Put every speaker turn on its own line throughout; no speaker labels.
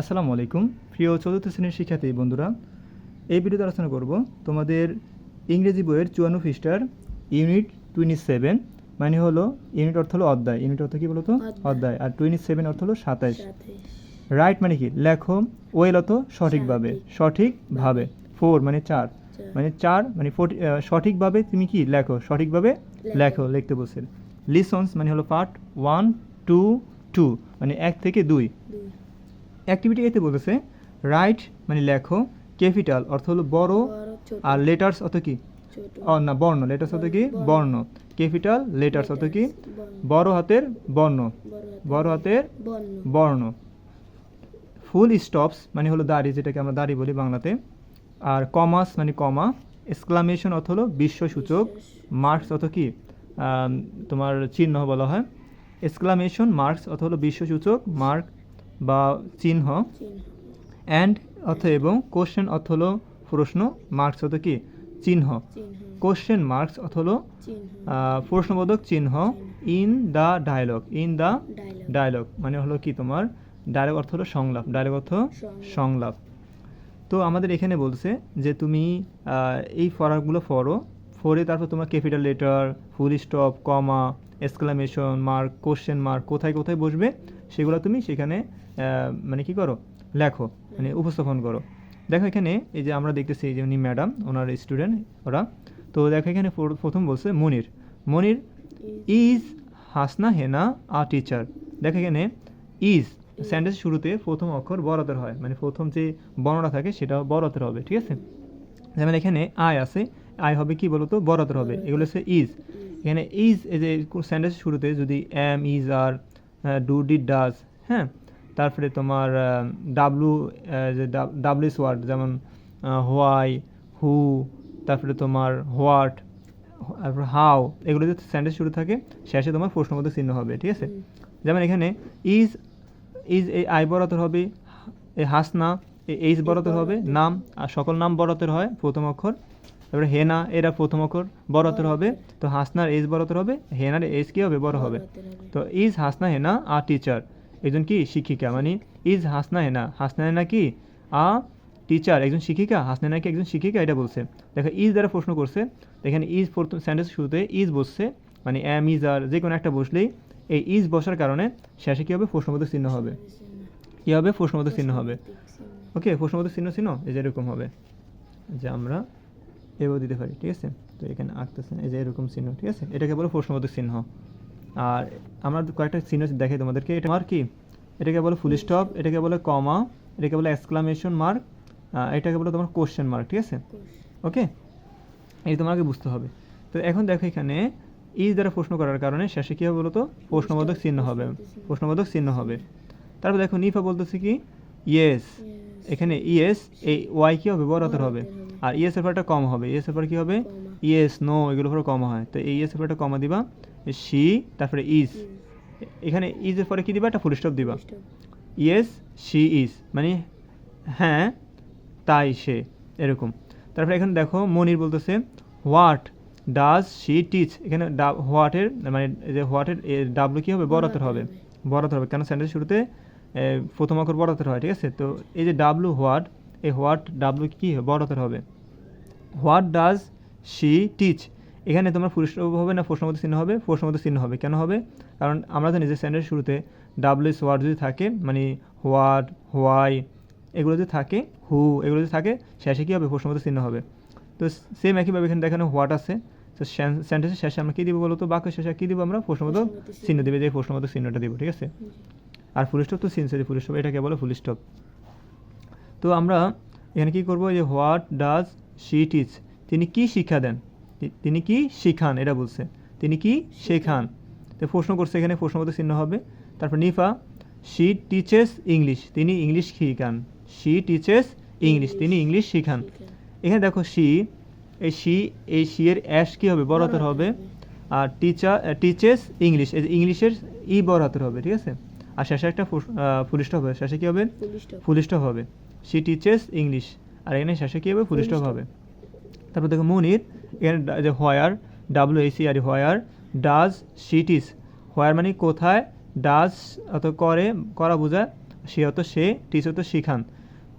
আসসালামু আলাইকুম। প্রিয় চতুর্থ শ্রেণির শিক্ষার্থী বন্ধুরা এই ভিডিওতে আলোচনা করব তোমাদের ইংরেজি বইয়ের চুয়ান্ন পৃষ্ঠার ইউনিট টোয়েন্টি সেভেন মানে হলো ইউনিট অর্থ হলো অধ্যায়। ইউনিট অর্থ কি বলতো?
অধ্যায়।
অধ্যায়। আর টোয়েন্টি সেভেন অর্থ হলো সাতাইশ। রাইট মানে কি? লেখো ওয়েল অত সঠিকভাবে। সঠিকভাবে। ফোর মানে চার। মানে চার মানে ফোর্টি সঠিকভাবে তুমি কি? লেখো। সঠিকভাবে
লেখো।
লেখো লিখতে বলছে। লিসন্স মানে হলো পার্ট ওয়ান টু টু মানে এক থেকে দুই। অ্যাক্টিভিটি এতে বলেছে রাইট মানে লেখো ক্যাপিটাল অর্থ হলো বড় আর লেটার্স অত কি? না বর্ণ লেটার্স অত কি?
বর্ণ।
ক্যাপিটাল লেটার্স অত কি। বড় হাতের বর্ণ।
বড়
হাতের
বর্ণ।
ফুল স্টপস মানে হলো দাড়ি যেটাকে আমরা দাড়ি বলি বাংলাতে। আর কমাস মানে কমা এক্সক্লামেশন অর্থ হলো বিশ্বসূচক। মার্কস অত কি? তোমার চিহ্ন বলা হয়। এক্সক্লামেশন মার্কস অর্থ হলো বিশ্বসূচক। মার্ক বা চিহ্ন। অ্যান্ড অর্থ এবং কোশ্চেন অর্থ হলো প্রশ্ন মার্কস অর্থ কি? চিহ্ন। কোশ্চেন মার্কস অর্থ হলো প্রশ্নবোধক চিহ্ন in the dialogue in the
dialogue
মানে হলো কি তোমার? ডায়লগ অর্থ হলো সংলাপ ডায়লগ অর্থ।
সংলাপ।
তো আমাদের এখানে বলছে যে তুমি এই ফরাকগুলো ফরো ফরে তারপর তোমার capital letter full stop comma exclamation mark question mark কোথায় কোথায় বসবে? সেগুলো তুমি সেখানে মানে কি করো? লেখো মানে উপস্থাপন করো। দেখো এখানে, এই যে আমরা দেখতেছি, এই যে উনি ম্যাডাম, ওনার স্টুডেন্ট ওরা। তো দেখো এখানে প্রথম বলছে Monir. Monir is Hasna Hena a teacher. দেখো এখানে, ইজ সেন্টেন্স শুরুতে প্রথম অক্ষর বড়তের হয়। মানে প্রথম যে বর্ণটা থাকে সেটা বড়তের হবে, ঠিক আছে? যেমন এখানে আয় আছে, আয় হবে কি বলতো? বড়তের হবে। এগুলো হচ্ছে ইজ। এখানে ইজ এই যে সেন্টেন্স শুরুতে যদি am, is, are did does হ্যাঁ? তারপরে তোমার ডাব্লু যে ডাব্লিউস ওয়ার্ড যেমন হোয়াই হু তারপরে তোমার হোয়াট তারপর হাউ এগুলো যদি সেন্টেন্স শুরু থাকে শেষে তোমার প্রশ্নবোধক চিহ্ন হবে ঠিক আছে? যেমন এখানে ইজ ইজ এই আই বরাতর হবে এই হাসনা এই এইচ বরাতর হবে নাম আর সকল নাম বরাতর হয় প্রথম অক্ষর তারপরে হেনা এরা প্রথম অক্ষর বরাতর হবে। তো হাসনার এইচ বরাতর হবে হেনার এইচ কি হবে? বড় হবে। তো is Hasna Hena a teacher. একজন কি? শিক্ষিকা। মানে ইজ হাসনা হেনা। হাসনা হেনা কি? A teacher. একজন শিক্ষিকা। হাসনা হেনা কি একজন শিক্ষিকা? এটা বলছে। দেখো ইজ দ্বারা প্রশ্ন করছে। এখানে ইজ প্রথম সেন্টেন্স শুরুতে ইজ বসছে। মানে এম ইজ আর যে কোনো একটা বসলেই এই ইজ বসার কারণে শেষে কী হবে? প্রশ্নবোধক চিহ্ন হবে। কী হবে? প্রশ্নবোধক চিহ্ন হবে। ওকে প্রশ্নবোধক চিহ্ন চিহ্ন এই যে এরকম হবে। যে আমরা এও দিতে পারি ঠিক আছে? তো এখানে আঁকতেছেন এই যে এরকম চিহ্ন ঠিক আছে? এটাকে বলো প্রশ্নবোধক চিহ্ন। আর আমরা কয়েকটা চিহ্ন দেখাই তোমাদেরকে। এটা মার্ক কি? এটাকে বলো ফুল স্টপ এটাকে বলে কমা এটাকে বলে এক্সক্লামেশন মার্ক এটাকে বলো তোমার কোশ্চেন মার্ক ঠিক আছে? ওকে এই তোমাকে বুঝতে হবে। তো এখন দেখো এখানে ইজ দ্বারা প্রশ্ন করার কারণে শেষে কী হবে বলতো? প্রশ্নবোধক চিহ্ন হবে। প্রশ্নবোধক চিহ্ন হবে। তারপর দেখো নিফা বলতেছে কি? ইয়েস এখানে ইয়েস এই ওয়াই কি হবে? বড় হবে। আর ইয়েস এর পরটা কম হবে। ইয়েস এর পর কি হবে? ইয়েস নো এগুলোর পরে কম হয়। তো এই ইয়েস এর পরটা কমা দিবা। সি তারপরে ইজ এখানে ইজ এর পরে কি দিবা? একটা ফুল স্টপ দিবা। ইয়েস সি ইজ মানে হ্যাঁ তাই সে। এরকম। তারপরে এখানে দেখো মনির বলতেছে হোয়াট ডাজ সি টিচ এখানে হোয়াটের মানে এই যে হোয়াটের ডাব্লু কী হবে? বড়াতের হবে। বড়াতের হবে। কেন? সেন্টেন্স শুরুতে প্রথম অক্ষর বড়াতের হয় ঠিক আছে? তো এই যে ডাব্লু হোয়াট এই হোয়াট ডাব্লু কি বড়াতের হবে? What does she teach? এখানে তোমার ফুলস্টপ হবে না প্রশ্নবোধক চিহ্ন হবে? প্রশ্নবোধক চিহ্ন হবে। কেন হবে? কারণ আমরা জানি যে সেন্টেন্স শুরুতে ডাব্লিউস ওয়ার্ড যদি থাকে মানে হোয়াট হোয়াই এগুলো যদি থাকে হু এগুলো যদি থাকে শেষে কী হবে? প্রশ্নবোধক চিহ্ন হবে। তো সেম একইভাবে এখানে দেখানো হোয়াট আছে। তো সেন্টেন্সের শেষে আমরা কী দিব বলো তো? বাক্যের শেষে কী দিব আমরা? প্রশ্নবোধক চিহ্ন। দিবে যে প্রশ্নবোধক চিহ্নটা দিব ঠিক আছে? আর ফুল স্টপ তো সিনসিয়ারি ফুল স্টপ এটাকে বলে ফুল স্টপ তো আমরা এখানে কি করব? যে হোয়াট ডাজ শি টিচ? তিনি কি শিক্ষা দেন? তিনি কি শিখান? এটা বলছে। তিনি কি শেখান? তো প্রশ্ন করছে এখানে প্রশ্নবোধক চিহ্ন হবে। তারপর নিফা শি টিচেস ইংলিশ। তিনি ইংলিশ শিখান। She teaches English. তিনি ইংলিশ শিখান। এখানে দেখো শি এই শি এই শি এর অ্যাশ কী হবে? বড় হাতের হবে। আর টিচার টিচেস ইংলিশ। এই ইংলিশের ই বড় হাতের হবে ঠিক আছে? আর শেষে একটা ফুল স্টপ হবে। শেষে কী হবে? ফুল স্টপ হবে। সি টিচেস ইংলিশ আর এখানে শেষে কী হবে? ফুল স্টপ হবে। তারপর দেখো মুনির এখানে যে where W AC R where does she teach where মানে কোথায় ডাজ অত করে করা বোঝায় সে অত সে টিচ অত শিখান।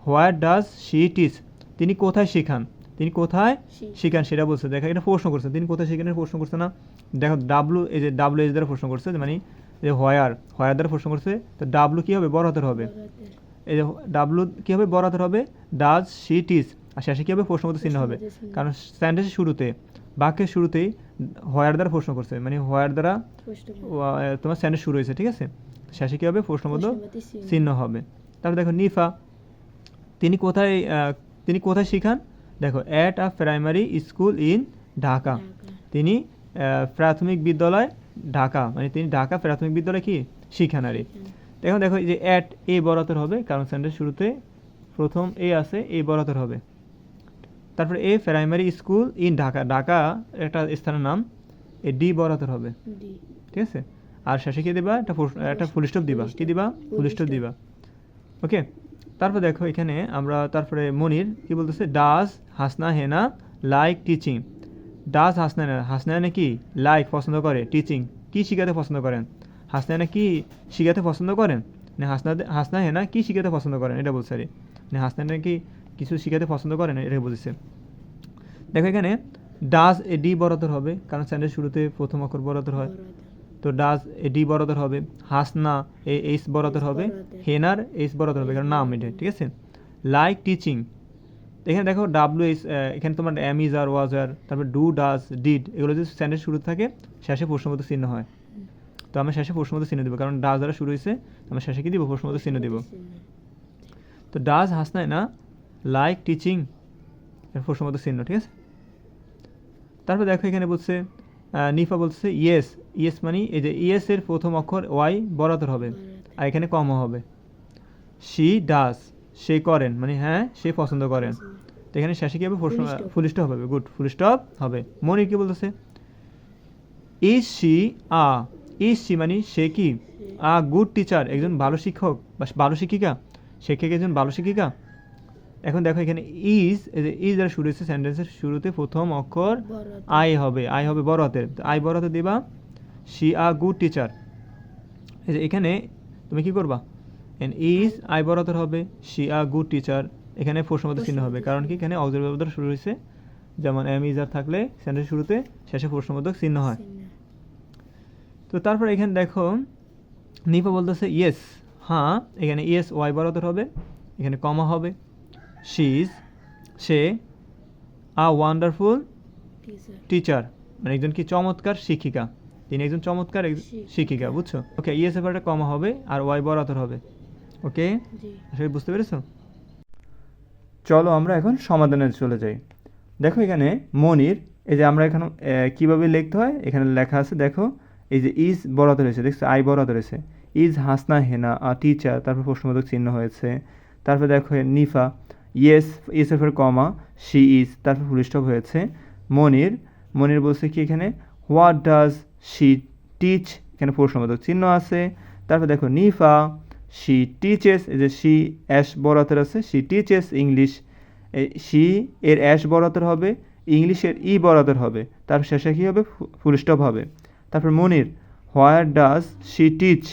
হোয়ার ডাজ শি টিচ তিনি কোথায় শিখান? তিনি কোথায় শিখান সেটা বলছে। দেখো এটা প্রশ্ন করছে। তিনি কোথায় শিখান এটা প্রশ্ন করছে না? দেখো ডাব্লু এই যে ডাব্লু এজ দ্বারা প্রশ্ন করছে মানে যে হোয়ার হোয়ার দ্বারা প্রশ্ন করছে তো ডাব্লু কী হবে? বড় হাতের হবে। এই ডাব্লু কী হবে? বড় হাতের হবে। ডাজ শি টিচ আর শেষে কী হবে? প্রশ্নবোধক চিহ্ন হবে। কারণ সেন্টেন্সের শুরুতে বাক্যের শুরুতেই হোয়ার দ্বারা প্রশ্ন করছে। মানে হোয়ার দ্বারা তোমার সেন্টেন্স শুরু হয়েছে ঠিক আছে? শেষে কী হবে? প্রশ্নবোধক
প্রশ্নবোধক চিহ্ন।
হবে। তারপর দেখো নিফা তিনি কোথায় তিনি কোথায় শিখান? দেখো at a primary school in Dhaka. তিনি প্রাথমিক বিদ্যালয় ঢাকা। মানে তিনি ঢাকা প্রাথমিক বিদ্যালয় কি? শিখান আর। দেখো দেখো এই যে অ্যাট এ বরাতর হবে কারণ সেন্টেন্স শুরুতে প্রথম এ আছে এ বরাতর হবে। তারপরে a primary school in Dhaka Dhaka একটা স্থানের নাম এ ডি বরাতর হবে। ঠিক আছে? আর শেষে কি দিবা? একটা একটা ফুল স্টপ দিবা। কি দিবা? ফুল স্টপ দিবা। ওকে তারপর দেখো এখানে আমরা তারপরে মনির কি বলতেছে? Does Hasna Hena like teaching does Hasna Hena Hasna Hena কি? লাইক পছন্দ করে টিচিং কি শিখাতে পছন্দ করেন? হাসনা হেনা কি শিখাতে পছন্দ করেন? মানে হাসনা হাসনা হেনা কি শিখাতে পছন্দ করেন? এটা বলছে আরে। মানে হাসনা হেনা কি কিছু শিখাতে পছন্দ করেন? এটা বলছে দেখো এখানে ডাজ এ ডি বরাদর হবে, কারণ স্যান্ডের শুরুতে প্রথম অক্ষর বরাদর হয়। তো ডাজ এ ডি বরাদর হবে, হাসনা এ এইচ বরাদর হবে। হেনার এইচ বরাদর হবে, কারণ নাম এটা, ঠিক আছে? লাইক টিচিং এখানে দেখো ডাব্লিউ এইচ এখানে তোমার ইজ আর ওয়াজ আর তারপর ডু ডাজ ডিড এগুলো যদি স্ট্যান্ডার্ড শুরু থাকে, শেষে প্রশ্নবোধক চিহ্ন হয়। তো আমরা শেষে প্রশ্নবোধক চিহ্ন দেবো। কারণ ডাজ দ্বারা শুরু হয়েছে আমরা শেষে কি দিব? প্রশ্নবোধক চিহ্ন দেবো। তো ডাজ হাসনায় না লাইক টিচিং এর প্রশ্নবোধক চিহ্ন ঠিক আছে? তারপর দেখো এখানে বলছে নিফা বলছে ইয়েস। ইয়েস মানে এই যে ইয়েস এর প্রথম অক্ষর ওয়াই বরাতর হবে আর এখানে কম হবে। শি ডাস। সে করেন। মানে হ্যাঁ সে পছন্দ করেন। তো এখানে শেষে কি হবে? প্রশ্ন ফুল স্টপ হবে গুড ফুল স্টপ হবে। মনির কি বলতেছে? Is she a is she মানে সে কি? আ গুড টিচার একজন ভালো শিক্ষক বা ভালো শিক্ষিকা? সে কি একজন ভালো শিক্ষিকা? এখন দেখো এখানে ইজ ইজ দ্বারা শুরু হয়েছে সেন্টেন্সের শুরুতে প্রথম অক্ষর। আই হবে আই হবে বড় হাতের তো আই বড় হাতে দিবা শি আ গুড টিচার এই যে এখানে তুমি কি করবা? ইজ আই বড় হাতের হবে শি আ গুড টিচার এখানে প্রশ্নবোধক চিহ্ন হবে কারণ কি? এখানে ব্যবহার শুরু হয়েছে। যেমন এম ইজ আর থাকলে সেন্টেন্স শুরুতে শেষে প্রশ্নবোধক চিহ্ন হয়। তো তারপর এখানে দেখো নিপা বলতেছে ইয়েস হ্যাঁ এখানে ইয়েস ওয়াই বরাদর হবে এখানে কমা হবে শি ইজ সে আ ওয়ান্ডারফুল
টিচার।
মানে একজন কি চমৎকার শিক্ষিকা তিনি একজন চমৎকার
শিক্ষিকা।
বুঝছ ওকে ইয়েস এবারটা কমা হবে আর ওয়াই বরাতর হবে ওকে। আসলে বুঝতে পেরেছ চলো আমরা এখন সমাধানে চলে যাই দেখো এখানে মনির এই যে আমরা এখন কীভাবে লিখতে হয় এখানে লেখা আছে দেখো এই যে ইজ বরাত রয়েছে, দেখছ? আই বরাত রয়েছে। Is Hasna Hena, a teacher তারপর প্রশ্নবোধক চিহ্ন হয়েছে। তারপর দেখো নিফা, ইয়েস ইস এর কমা, শি ইজ, তারপর ফুল স্টপ হয়েছে। মনির মনির বলছে কি এখানে? What does she teach? এখানে প্রশ্নবোধক চিহ্ন আছে। তারপর দেখো নিফা, শি টিচেস, এই যে শি অ্যাশ বরাতের আছে, শি টিচেস ইংলিশ। শি এর অ্যাশ বরাতের হবে, ইংলিশের ই বরাতের হবে। তার শেষে কী হবে? ফুল স্টপ হবে। তারপর Monir where does she teach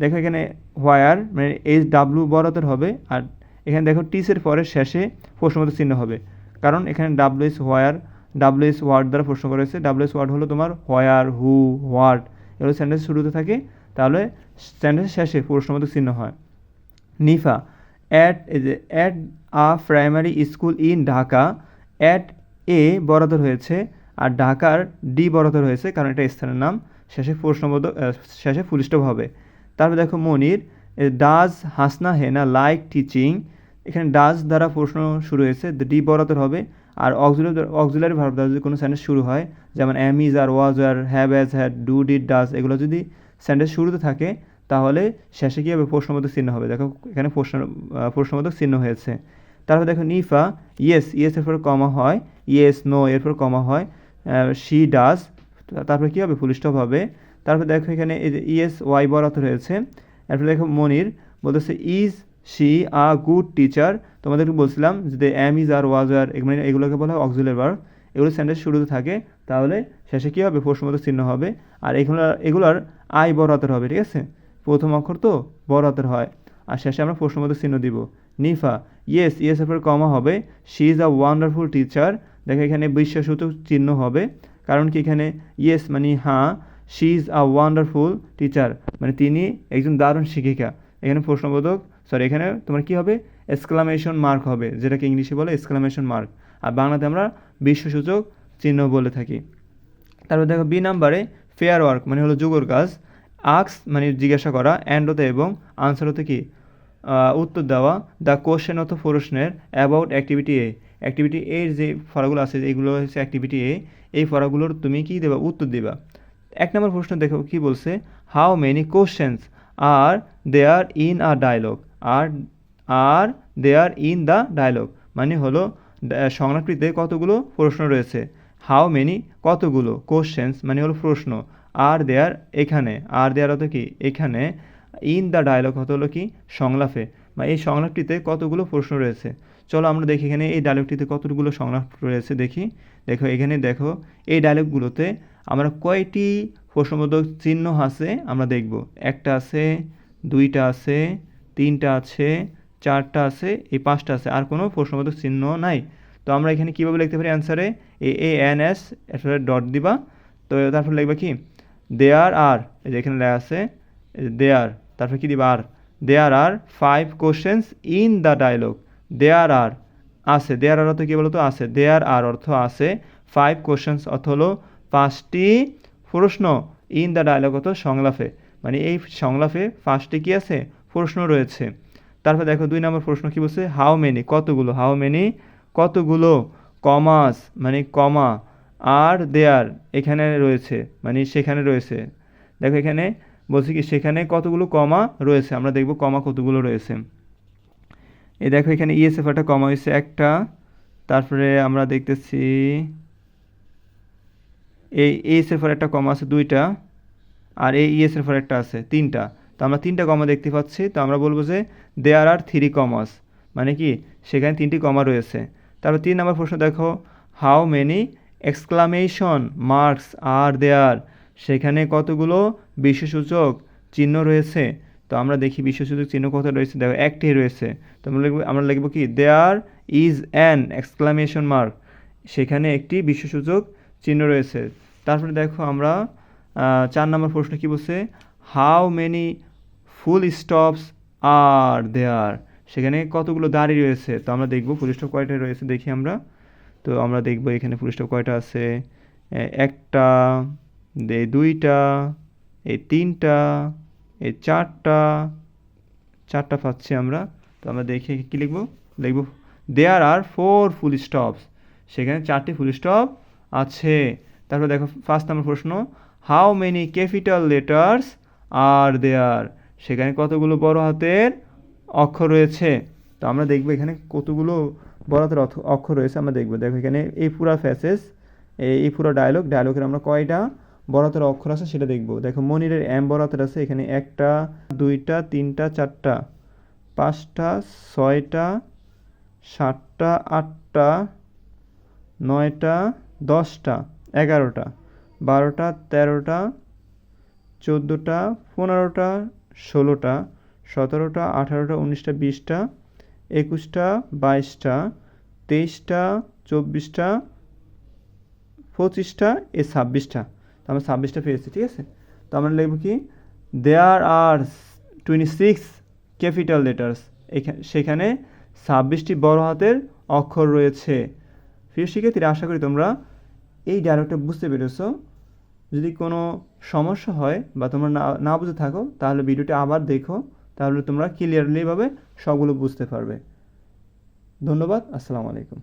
দেখো এখানে হোয়ার মানে এইচ ডাব্লু বরাতের হবে, আর এখানে দেখো টিচের পরে শেষে প্রশ্নবোধক চিহ্ন হবে। কারণ এখানে W S where W S word দ্বারা প্রশ্ন করা হয়েছে। ডাব্লু এস ওয়ার্ড হলো তোমার হোয়ার হু হোয়াট এগুলো সেন্টেন্স শুরুতে থাকে, তাহলে সেন্টেন্স শেষে প্রশ্নবোধক চিহ্ন হয়। Nifa at at a primary school in Dhaka at A বরাদর হয়েছে আর ঢাকার ডি বরাদর হয়েছে কারণ এটা স্থানের নাম শেষে প্রশ্নবোধক আহ, শেষে ফুল স্টপ হবে। তারপর দেখো Monir does Hasna Hena like teaching এখানে ডাজ দ্বারা প্রশ্ন শুরু হয়েছে ডি বরাদর হবে আর অক্সিলারি অক্সিলারি ভার্ব দ্বারা যদি কোনো সেন্টেন্স শুরু হয় যেমন am is are was are have has had do did does এগুলো যদি সেন্টেন্স শুরুতে থাকে তাহলে শেষে কী হবে প্রশ্নবোধক চিহ্ন হবে। দেখো এখানে প্রশ্ন প্রশ্নবোধক চিহ্ন হয়েছে। তারপর দেখো নিফা ইয়েস ইয়েস এরপর কমা হয় ইয়েস নো এরপর কমা হয় শি ডাজ তারপর কী হবে? ফুল স্টপ হবে। তারপর দেখো এখানে এই যে ইয়েস ওয়াই বরাত রয়েছে। এরপর দেখো মনির বলতেছে is she a good teacher তোমাদেরকে বলছিলাম যে এম ইজ আর ওয়াজ আর মানে এগুলোকে বলা হয় অক্সিলারি ভার্ব এগুলো সেন্টেন্স শুরুতে থাকে, তাহলে শেষে কী হবে? প্রশ্নবোধক চিহ্ন হবে। আর এগুলো, এগুলোর আই বড় হাতের হবে, ঠিক আছে? প্রথম অক্ষর তো বড় হাতের হয়। আর শেষে আমরা প্রশ্নবোধক চিহ্ন দিব। নিফা ইয়েস ইয়েস এর পর কমা হবে। She is a wonderful teacher দেখো এখানে বিশ্বাসসূচক চিহ্ন হবে। কারণ কি এখানে ইয়েস মানে হ্যাঁ she is a wonderful teacher মানে তিনি একজন দারুণ শিক্ষিকা। এখানে প্রশ্নবোধক সরি এখানে তোমার কি হবে? এক্সক্লামেশন মার্ক হবে, যেটাকে ইংলিশে বলে এক্সক্লামেশন মার্ক আর বাংলাতে আমরা বিশ্বসূচক চিহ্ন বলে থাকি। তারপর দেখো বি নাম্বারে ফেয়ার ওয়ার্ক মানে হলো যুগর কাজ। আক্স মানে জিজ্ঞাসা করা অ্যান্ড হতে এবং আনসার হতে কি? উত্তর দেওয়া দ্য কোশ্চেন অথ প্রশ্নের অ্যাবাউট অ্যাক্টিভিটি এ। অ্যাক্টিভিটি এর যে ফরাগুলো আছে এইগুলো হচ্ছে অ্যাক্টিভিটি এ এই ফরাগুলোর তুমি কি দেবা? উত্তর দিবা। এক নম্বর প্রশ্ন দেখো, কি বলছে? How many questions are there in a dialogue are are there in the dialogue মানে হলো সংলাপটিতে কতগুলো প্রশ্ন রয়েছে? হাউ মেনি কতগুলো কোশ্চেন্স মানে হলো প্রশ্ন আর দেয়ার এখানে? আর দেয়ার হতো কি? এখানে ইন দ্য ডায়লগ হতো হলো কি? সংলাপে। বা এই সংলাপটিতে কতগুলো প্রশ্ন রয়েছে? চলো আমরা দেখি এখানে এই ডায়লগটিতে কতগুলো সংলাপ রয়েছে, দেখি। দেখো, এখানে দেখো, এই ডায়লগগুলোতে আমরা কয়টি প্রশ্নবোধক চিহ্ন আছে আমরা দেখব। একটা আছে, দুইটা আছে, তিনটা আছে, চারটা আছে, এই পাঁচটা আছে, আর কোনো প্রশ্নবোধক চিহ্ন নাই। তো আমরা এখানে কীভাবে লিখতে পারি অ্যান্সারে এ? এ এন, এস এরপরে ডট দিবা। তো তারপর লিখবা কি? দেয়ার আর এই যে এখানে লেখা আছে দেয়ার তারপর কি দিবা? Are. There are five questions in the dialogue there are আছে। দেয়ার আর অর্থ কী বলতো? আছে। দেয়ার আর অর্থ আছে। ফাইভ কোশ্চেন্স অর্থ হলো পাঁচটি প্রশ্ন ইন দ্য ডায়লগ অর্থ সংলাপে। মানে এই সংলাপে পাঁচটি কি আছে? প্রশ্ন রয়েছে। তারপর দেখো দুই নম্বর প্রশ্ন কী বলছে? হাউ মেনি কতগুলো? হাউ মেনি কতগুলো? কমাস মানে কমা আর দেয়ার এখানে রয়েছে। মানে সেখানে রয়েছে। দেখো এখানে বলছি কি সেখানে কতগুলো কমা রয়েছে? আমরা দেখব কমা কতগুলো রয়েছে। এই দেখো এখানে ইএসএফ একটা কমা হয়েছে একটা, তারপরে আমরা দেখতেছি এই এইচএফ এর একটা কমা আছে দুইটা, আর এই ইএসএফ এর একটা আছে তিনটা। তো আমরা তিনটা কমা দেখতে পাচ্ছি, তো আমরা বলব যে দেয়ার আর থ্রি কমাস মানে কি? সেখানে তিনটি কমা রয়েছে। তারপর তিন নম্বর প্রশ্ন দেখো how many exclamation marks are there সেখানে কতগুলো বিশ্বসূচক চিহ্ন রয়েছে? তো আমরা দেখি বিশ্বসূচক চিহ্ন কত রয়েছে। দেখো, একটি রয়েছে। তো আমরা লিখব আমরা লিখব কি? There is an exclamation mark সেখানে একটি বিশ্বসূচক চিহ্ন রয়েছে। তারপরে দেখো আমরা চার নম্বর প্রশ্ন কি বলছে? How many full stops are there সেখানে কতগুলো দাড়ি রয়েছে? তো আমরা দেখব ফুল স্টপ কয়টা রয়েছে দেখি আমরা। তো আমরা দেখব এখানে ফুল স্টপ কয়টা আছে। একটা দুইটা, এই তিনটা এই চারটা চারটা পাচ্ছি আমরা। তো আমরা দেখে কী লিখব? লিখব দেয়ার আর ফোর ফুল স্টপস সেখানে চারটি ফুল স্টপ আছে। তারপর দেখো ফার্স্ট নাম্বার প্রশ্ন how many capital letters are there সেখানে কতগুলো বড় হাতের অক্ষর রয়েছে? তো আমরা দেখব এখানে কতগুলো বড় হাতের অক্ষর রয়েছে। আমরা দেখব, দেখো এখানে এই পুরা ফ্যাসেস এই পুরো ডায়লগ ডায়লগের আমরা কয়টা? বড় হাতের অক্ষর আছে, সেটা দেখব। দেখো, মনিরের এম বরাতের আছে, এখানে একটা, দুইটা, তিনটা, চারটা, পাঁচটা, ছয়টা, সাতটা, আটটা, নয়টা, দশটা, এগারোটা, বারোটা, তেরোটা, চোদ্দোটা, পনেরোটা, ষোলোটা, সতেরোটা, আঠারোটা, উনিশটা, বিশটা, একুশটা, বাইশটা, তেইশটা, চব্বিশটা, পঁচিশটা, এ ছাব্বিশটা। তো আমরা ছাব্বিশটা পেয়েছি, ঠিক আছে? তো আমরা লিখব কি? There are twenty six capital letters এখানে সেখানে ছাব্বিশটি বড় হাতের অক্ষর রয়েছে। প্রিয় শিক্ষার্থীরা, আশা করি তোমরা এই ডায়লগটা বুঝতে পেরেছ। যদি কোনো সমস্যা হয় বা তোমরা না না বুঝে থাকো, তাহলে ভিডিওটি আবার দেখো, তাহলে তোমরা ক্লিয়ারলিভাবে সবগুলো বুঝতে পারবে। ধন্যবাদ, আসসালামু আলাইকুম।